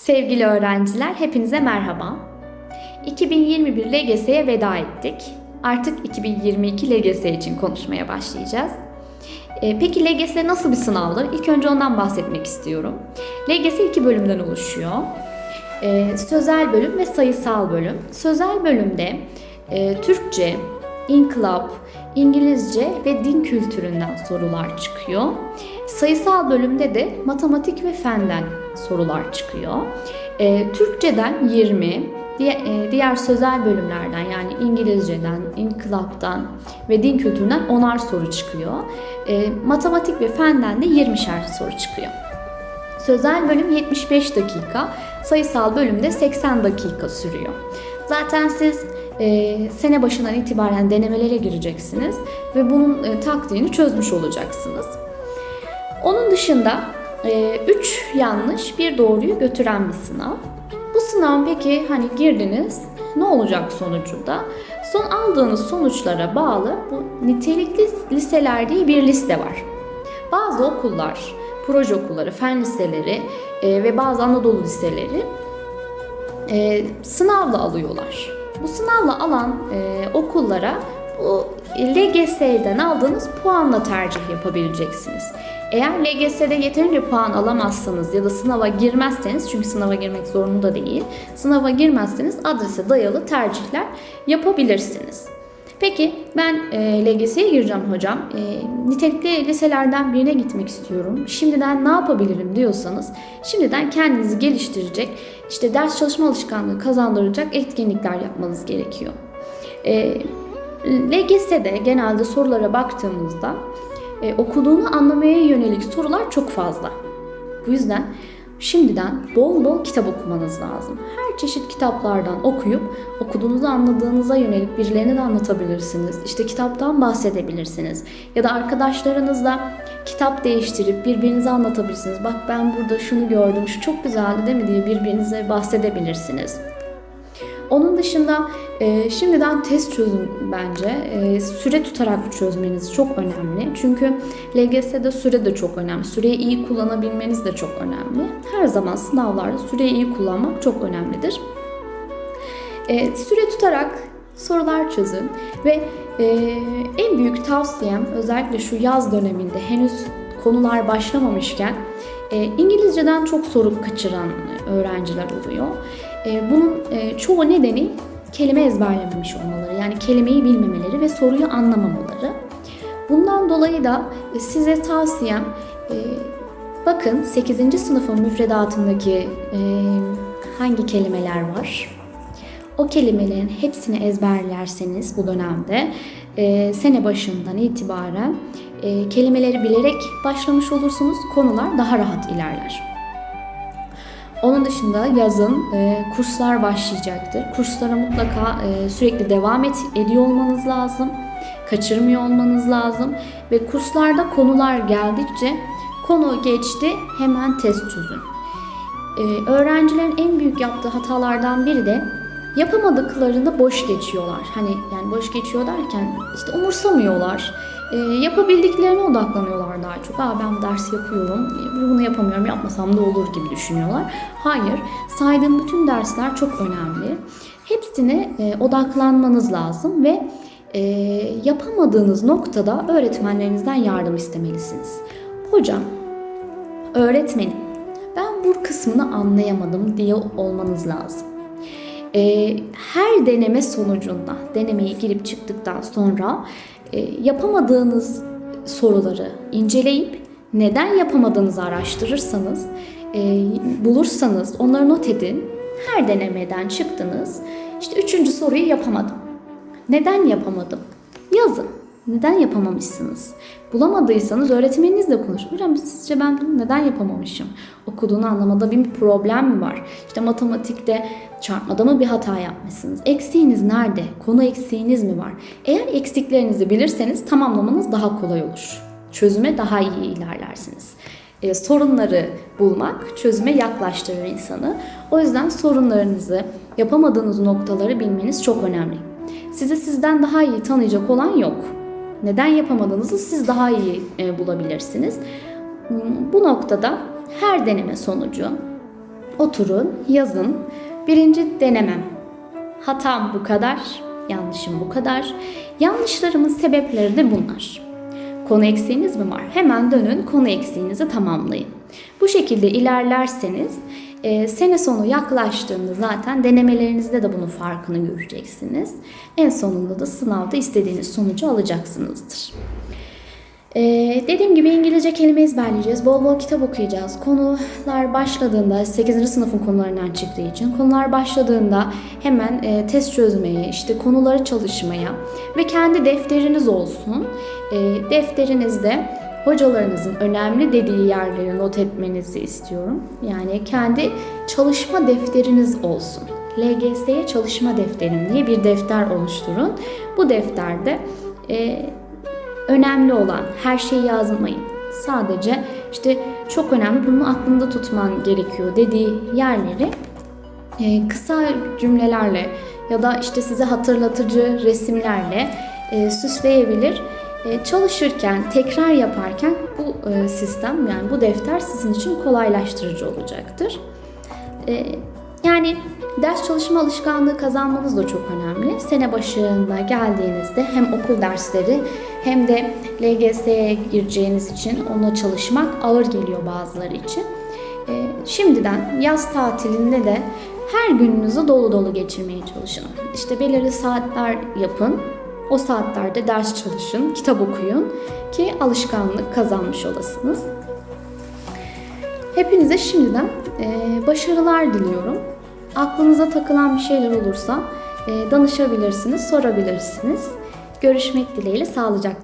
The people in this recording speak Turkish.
Sevgili öğrenciler, hepinize merhaba. 2021 LGS'ye veda ettik. Artık 2022 LGS için konuşmaya başlayacağız. Ee, Peki LGS nasıl bir sınavdır? İlk önce ondan bahsetmek istiyorum. LGS iki bölümden oluşuyor. Ee, Sözel bölüm ve sayısal bölüm. Sözel bölümde e, Türkçe, inkılap, İngilizce ve din kültüründen sorular çıkıyor. Sayısal bölümde de matematik ve fenden sorular çıkıyor. Ee, Türkçeden 20, diğer, e, sözel bölümlerden yani İngilizceden, inkılaptan ve din kültüründen 10'ar soru çıkıyor. Ee, matematik ve fenden de 20'şer soru çıkıyor. Sözel bölüm 75 dakika, sayısal bölümde 80 dakika sürüyor. Zaten siz e, sene başından itibaren denemelere gireceksiniz ve bunun e, taktiğini çözmüş olacaksınız. Onun dışında 3 yanlış bir doğruyu götüren bir sınav. Bu sınav peki hani girdiniz ne olacak sonucunda? Son aldığınız sonuçlara bağlı bu nitelikli liseler diye bir liste var. Bazı okullar, proje okulları, fen liseleri e, ve bazı Anadolu liseleri e, sınavla alıyorlar. Bu sınavla alan e, okullara bu LGS'den aldığınız puanla tercih yapabileceksiniz. Eğer LGS'de yeterince puan alamazsanız ya da sınava girmezseniz çünkü sınava girmek zorunda değil. Sınava girmezseniz adrese dayalı tercihler yapabilirsiniz. Peki ben e, LGS'ye gireceğim hocam. E, nitelikli liselerden birine gitmek istiyorum. Şimdiden ne yapabilirim diyorsanız şimdiden kendinizi geliştirecek, işte ders çalışma alışkanlığı kazandıracak etkinlikler yapmanız gerekiyor. E, LGS'de genelde sorulara baktığımızda e, okuduğunu anlamaya yönelik sorular çok fazla. Bu yüzden şimdiden bol bol kitap okumanız lazım. Her çeşit kitaplardan okuyup okuduğunuzu anladığınıza yönelik birilerine de anlatabilirsiniz. İşte kitaptan bahsedebilirsiniz. Ya da arkadaşlarınızla kitap değiştirip birbirinize anlatabilirsiniz. Bak ben burada şunu gördüm, şu çok güzeldi değil mi diye birbirinize bahsedebilirsiniz. Onun dışında e, şimdiden test çözün bence. E, süre tutarak çözmeniz çok önemli. Çünkü LGS'de süre de çok önemli. Süreyi iyi kullanabilmeniz de çok önemli. Her zaman sınavlarda süreyi iyi kullanmak çok önemlidir. E, süre tutarak sorular çözün ve e, en büyük tavsiyem özellikle şu yaz döneminde henüz konular başlamamışken e, İngilizceden çok soru kaçıran öğrenciler oluyor. E, bunun e, çoğu nedeni kelime ezberlememiş olmaları, yani kelimeyi bilmemeleri ve soruyu anlamamaları. Bundan dolayı da e, size tavsiyem e, bakın 8. sınıfın müfredatındaki hangi kelimeler var? O kelimelerin hepsini ezberlerseniz bu dönemde e, sene başından itibaren e, kelimeleri bilerek başlamış olursunuz. Konular daha rahat ilerler. Onun dışında yazın e, kurslar başlayacaktır. Kurslara mutlaka e, sürekli devam et, ediyor olmanız lazım. Kaçırmıyor olmanız lazım. Ve kurslarda konular geldikçe konu geçti hemen test çözün. E, öğrencilerin en büyük yaptığı hatalardan biri de yapamadıklarında boş geçiyorlar. Hani yani boş geçiyor derken işte umursamıyorlar. E, yapabildiklerine odaklanıyorlar daha çok. Aa ben bu dersi yapıyorum, bunu yapamıyorum, yapmasam da olur gibi düşünüyorlar. Hayır, saydığım bütün dersler çok önemli. Hepsine e, odaklanmanız lazım ve e, yapamadığınız noktada öğretmenlerinizden yardım istemelisiniz. Hocam, öğretmenim, ben bu kısmını anlayamadım diye olmanız lazım. E, her deneme sonucunda, denemeye girip çıktıktan sonra yapamadığınız soruları inceleyip neden yapamadığınızı araştırırsanız, e, bulursanız onları not edin. Her denemeden çıktınız. İşte üçüncü soruyu yapamadım. Neden yapamadım? Yazın. Neden yapamamışsınız? Bulamadıysanız öğretmeninizle konuşun. Hocam sizce ben bunu neden yapamamışım? Okuduğunu anlamada bir problem mi var? İşte matematikte çarpmada mı bir hata yapmışsınız? Eksiğiniz nerede? Konu eksiğiniz mi var? Eğer eksiklerinizi bilirseniz tamamlamanız daha kolay olur. Çözüme daha iyi ilerlersiniz. Ee, sorunları bulmak çözüme yaklaştırır insanı. O yüzden sorunlarınızı, yapamadığınız noktaları bilmeniz çok önemli. Sizi sizden daha iyi tanıyacak olan yok. Neden yapamadığınızı siz daha iyi e, bulabilirsiniz. Bu noktada her deneme sonucu oturun, yazın. Birinci denemem. Hatam bu kadar, yanlışım bu kadar. Yanlışlarımın sebepleri de bunlar. Konu eksiğiniz mi var? Hemen dönün konu eksiğinizi tamamlayın. Bu şekilde ilerlerseniz e, sene sonu yaklaştığında zaten denemelerinizde de bunun farkını göreceksiniz. En sonunda da sınavda istediğiniz sonucu alacaksınızdır. Ee, dediğim gibi İngilizce kelime ezberleyeceğiz. Bol bol kitap okuyacağız. Konular başladığında 8. sınıfın konularından çıktığı için konular başladığında hemen e, test çözmeye, işte konuları çalışmaya ve kendi defteriniz olsun. E, defterinizde hocalarınızın önemli dediği yerleri not etmenizi istiyorum. Yani kendi çalışma defteriniz olsun. LGS'ye çalışma defterim diye bir defter oluşturun. Bu defterde e, önemli olan her şeyi yazmayın. Sadece işte çok önemli bunu aklında tutman gerekiyor dediği yerleri e, kısa cümlelerle ya da işte size hatırlatıcı resimlerle e, süsleyebilir. E, çalışırken, tekrar yaparken bu e, sistem yani bu defter sizin için kolaylaştırıcı olacaktır. E, yani ders çalışma alışkanlığı kazanmanız da çok önemli. Sene başında geldiğinizde hem okul dersleri hem de LGS'ye gireceğiniz için ona çalışmak ağır geliyor bazıları için. Ee, şimdiden yaz tatilinde de her gününüzü dolu dolu geçirmeye çalışın. İşte belirli saatler yapın. O saatlerde ders çalışın, kitap okuyun ki alışkanlık kazanmış olasınız. Hepinize şimdiden e, başarılar diliyorum. Aklınıza takılan bir şeyler olursa e, danışabilirsiniz, sorabilirsiniz. Görüşmek dileğiyle sağlıcakla.